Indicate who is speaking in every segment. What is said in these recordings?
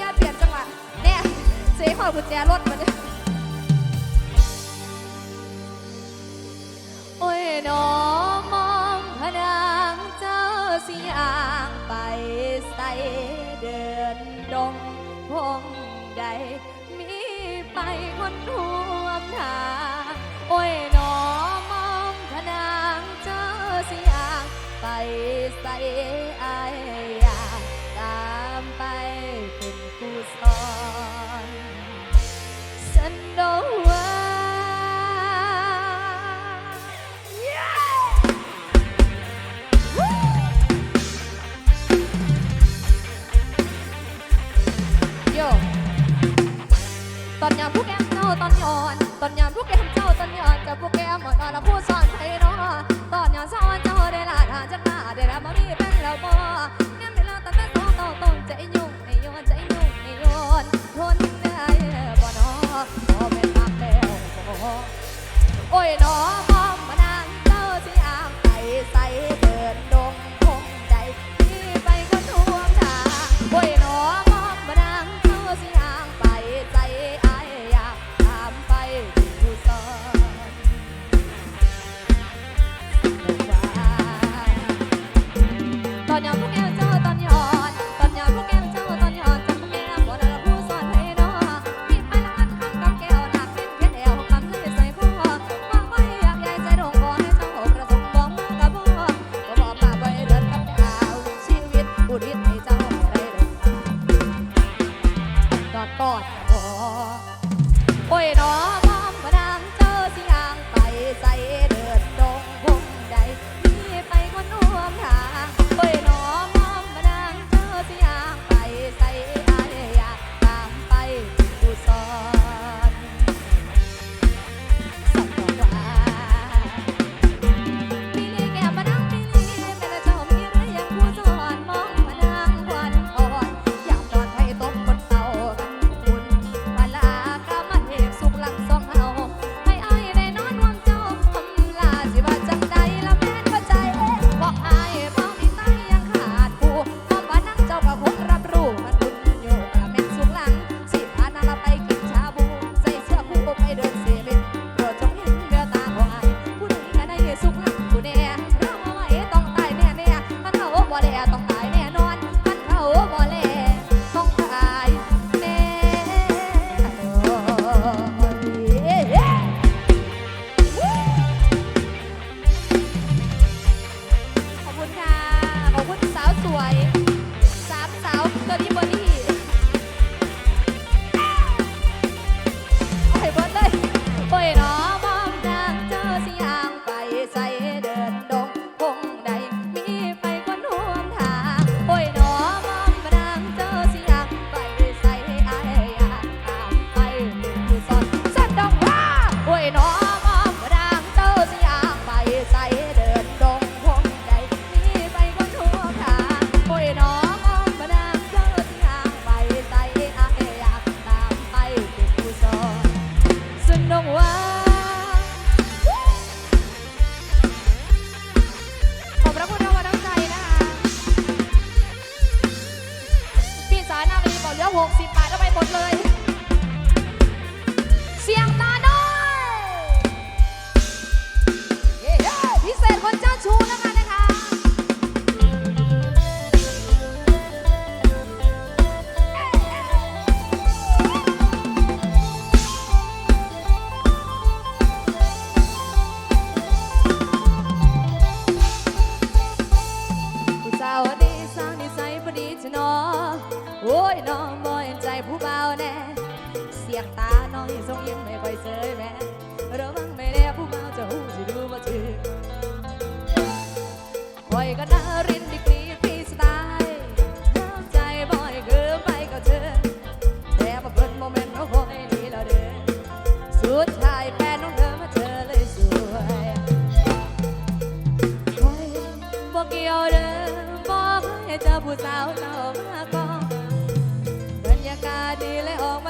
Speaker 1: ย่าเปลี่ยนจังหวะแน่เสียขอบุญแจรถมาเนี่ยโอ้ยน้องมองพนางเจ้าสียางไปใส่เดินดงพงใด มีไปคนห่วงทางโอ้ยน้องมองพนางเจ้าสียางไปใส่ไอ้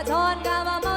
Speaker 1: มาทอนกามา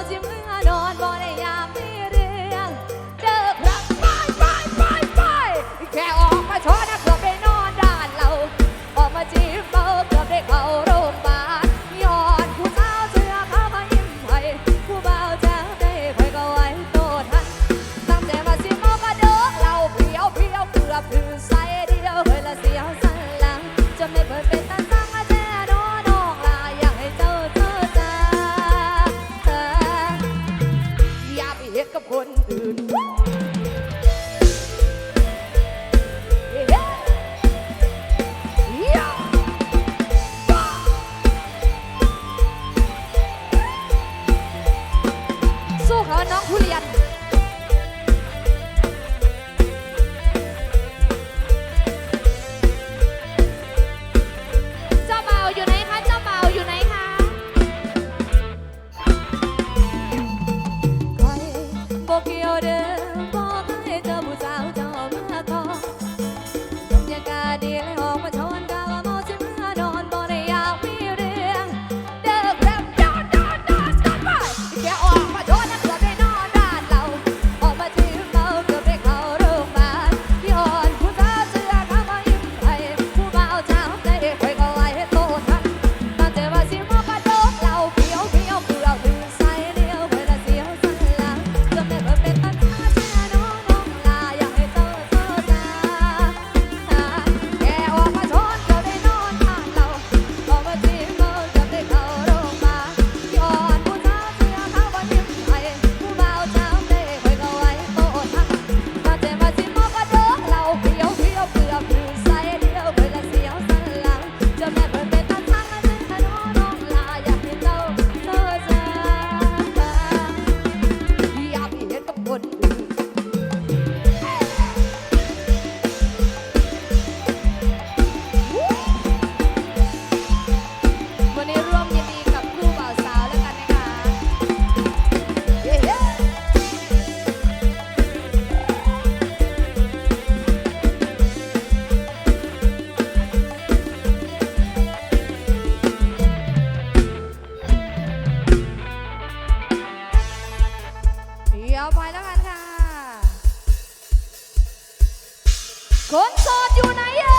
Speaker 1: คนโสดอยู่ไหนเอ่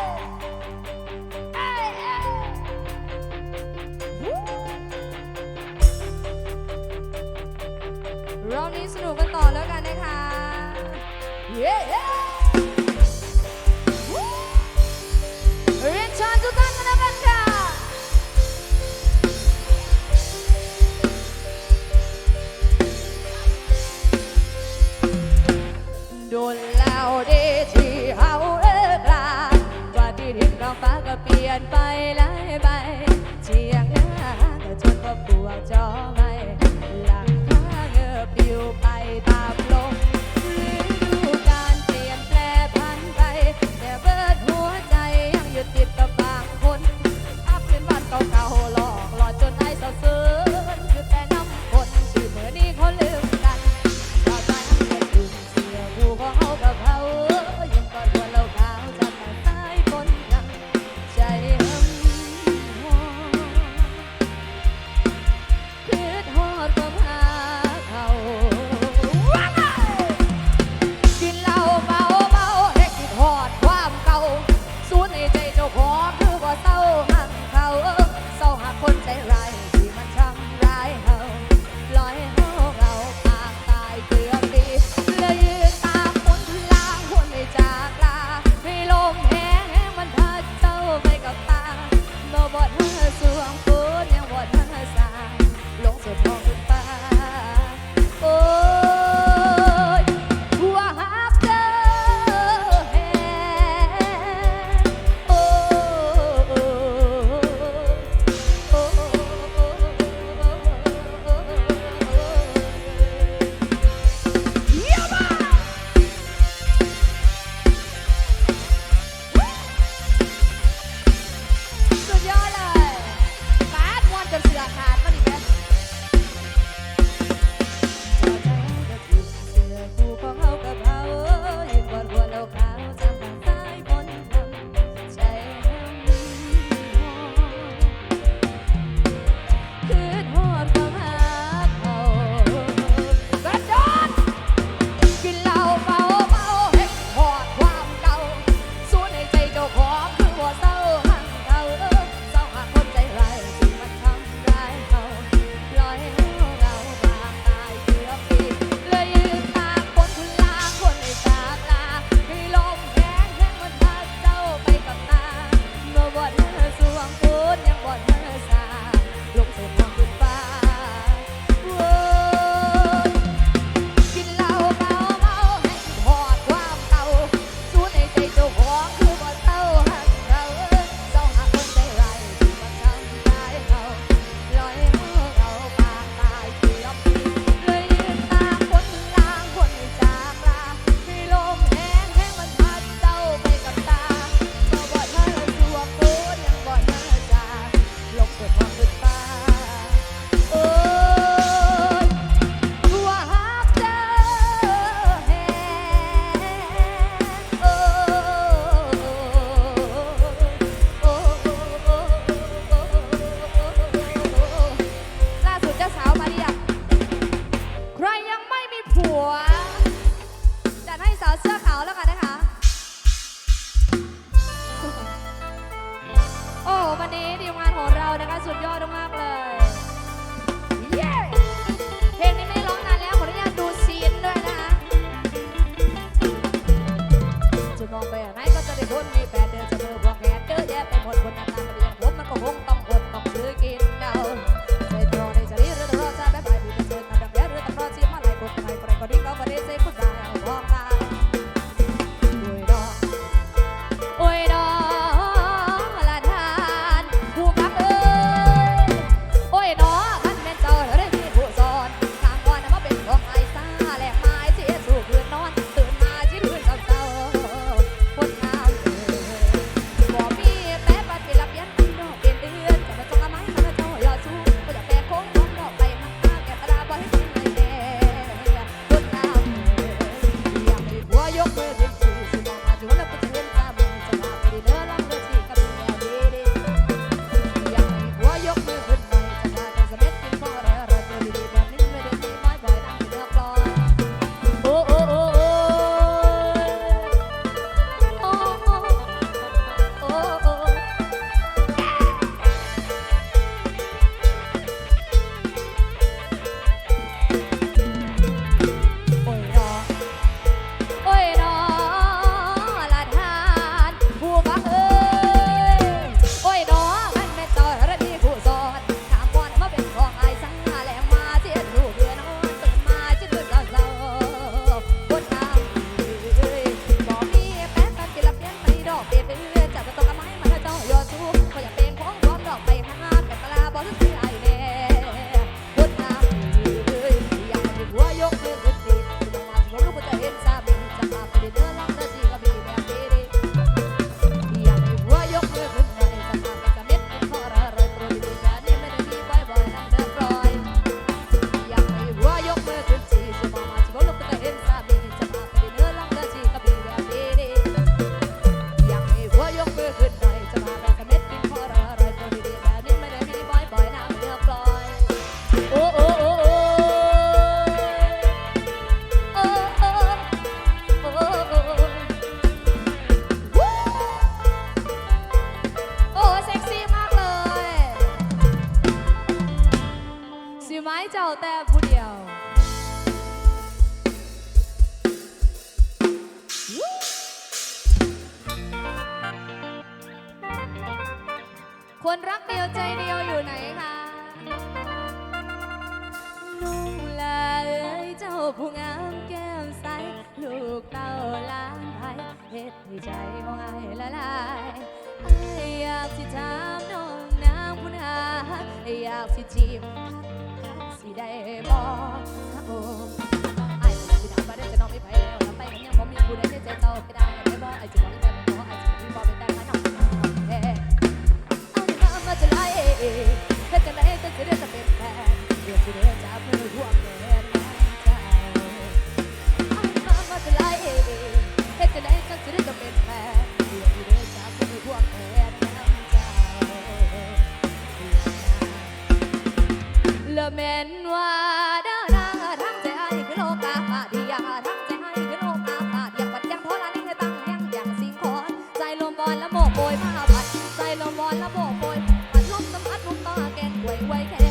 Speaker 1: ยรอบนี้สนุกกันต่อแล้วกันนะคะ เย้ ลี่ ย ไอละลายอยากสิถามน้องน้ำคุณหาไออยากที่จีบสิได้บอกโอ้ไอผมสิถามว่าได้จะน้องไม่ไปแล้วแล้วไปกันยังผมมีผู้ใดได้ใจเต่าก็ได้ไม่บอกไอจะบอกได้ไม่บอกไอจะบอกไม่บอกเป็นแต่ขนมแท้เอาแต่มาจะไล่แค่ดจะไล่แต่จะได้จะเป็นแฟนเดี๋ยวจะได้จะเพื่อ จะได้ก็จะได้ก็เป็นแฟนเพื่อที่เดินจากคนพวกแทนน้ำใจลิเมนว่าดาราทั้งใจให้คือโลกาปาดิยาทั้งใจให้คือโลกาปาดิยาปัดยังโพลานี่ให้ตั้งยังอย่างสิงคองใจลมบอลและโมกโบยมาบัดใจลมบอลและโมกโบยปัดลมสัมผัสมุมตาแกงหวยหวยแค่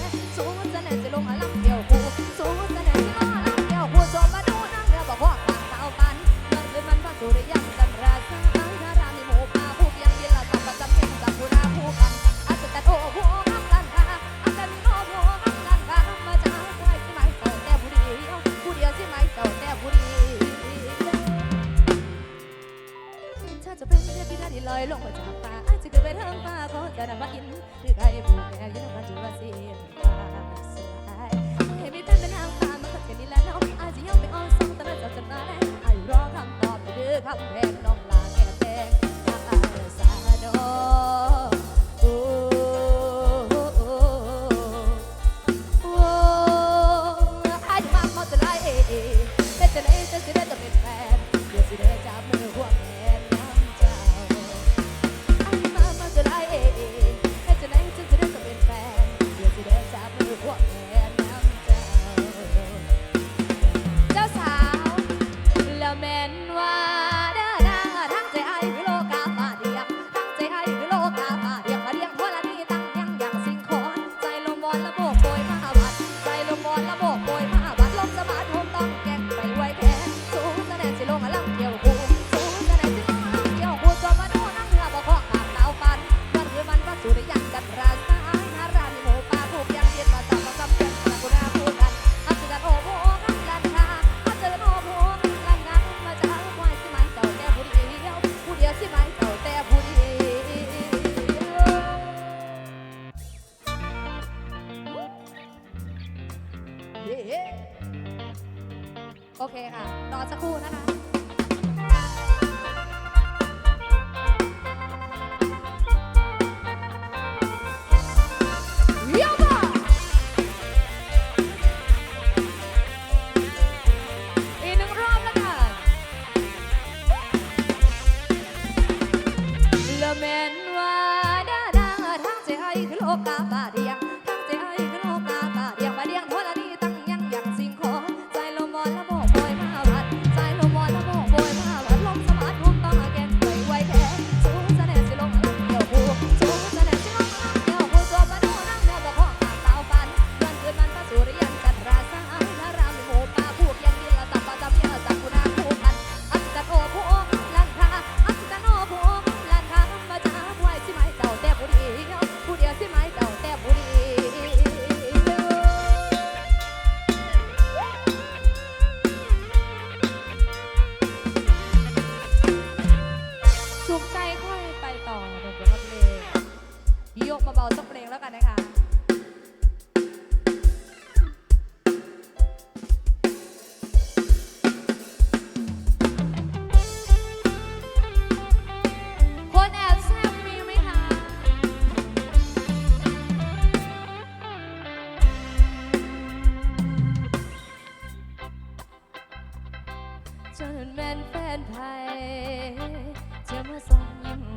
Speaker 1: ಸರವ ಇಲ್ಲ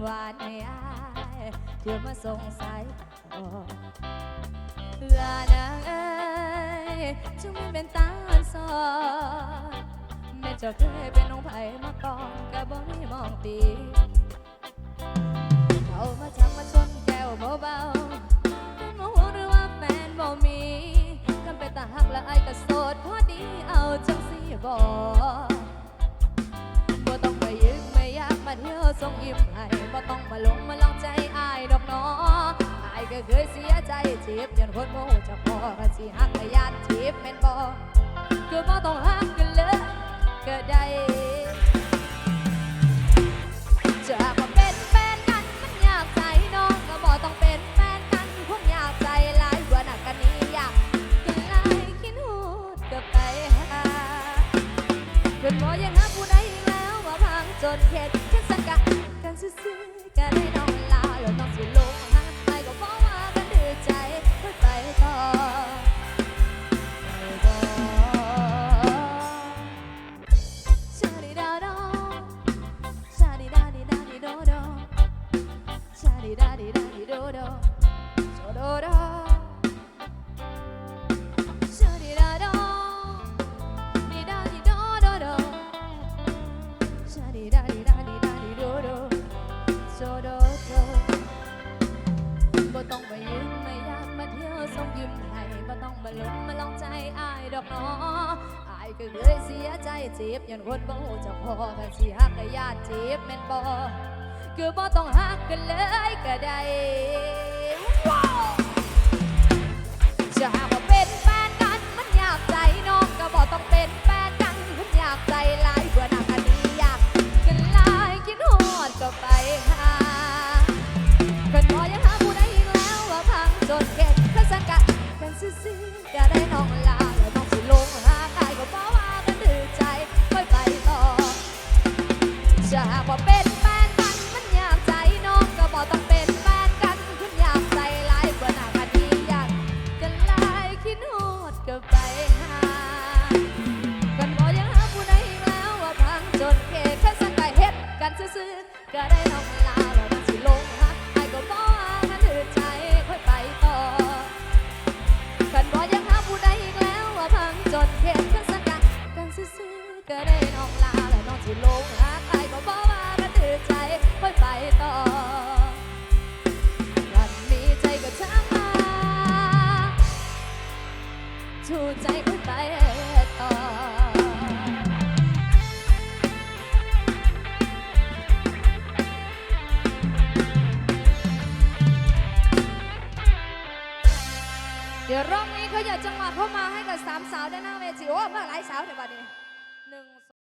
Speaker 1: วานให้อายเธอมาสงสัยออกเานางเอ้ยจึงไม่เป็นตาสอนแม่จะเคยเป็นน้องไผ่มาก่อนก็บ่มีมองตีเขามาทำมาชนแก้วเบาๆเป็นโมโหหรือว่าแฟนบ่มีกันไปตาหักละไอ้ก็โสดพอดีเอาจังสีบอก อทรงยิ้มให้บ่ต้องมาลงมาลองใจอายดอกน้ออายก็เคยเสียใจจีบจนคนโง่จะพอก็สิหักก็ยานจีบแม่นบ่คือบ่ต้องหักกันเลยก็ได้จะมาเป็นแฟนกันมันยากใจน้องก็บ่ต้องเป็นแฟนกันคงยากใจหลายกว่านักกันนี้อยากกิลายกินหูดก็ไปหาเพิ่นบ่ยังหาผู้ใดอีกแล้วว่าพังจนเข็ด I'm so sick.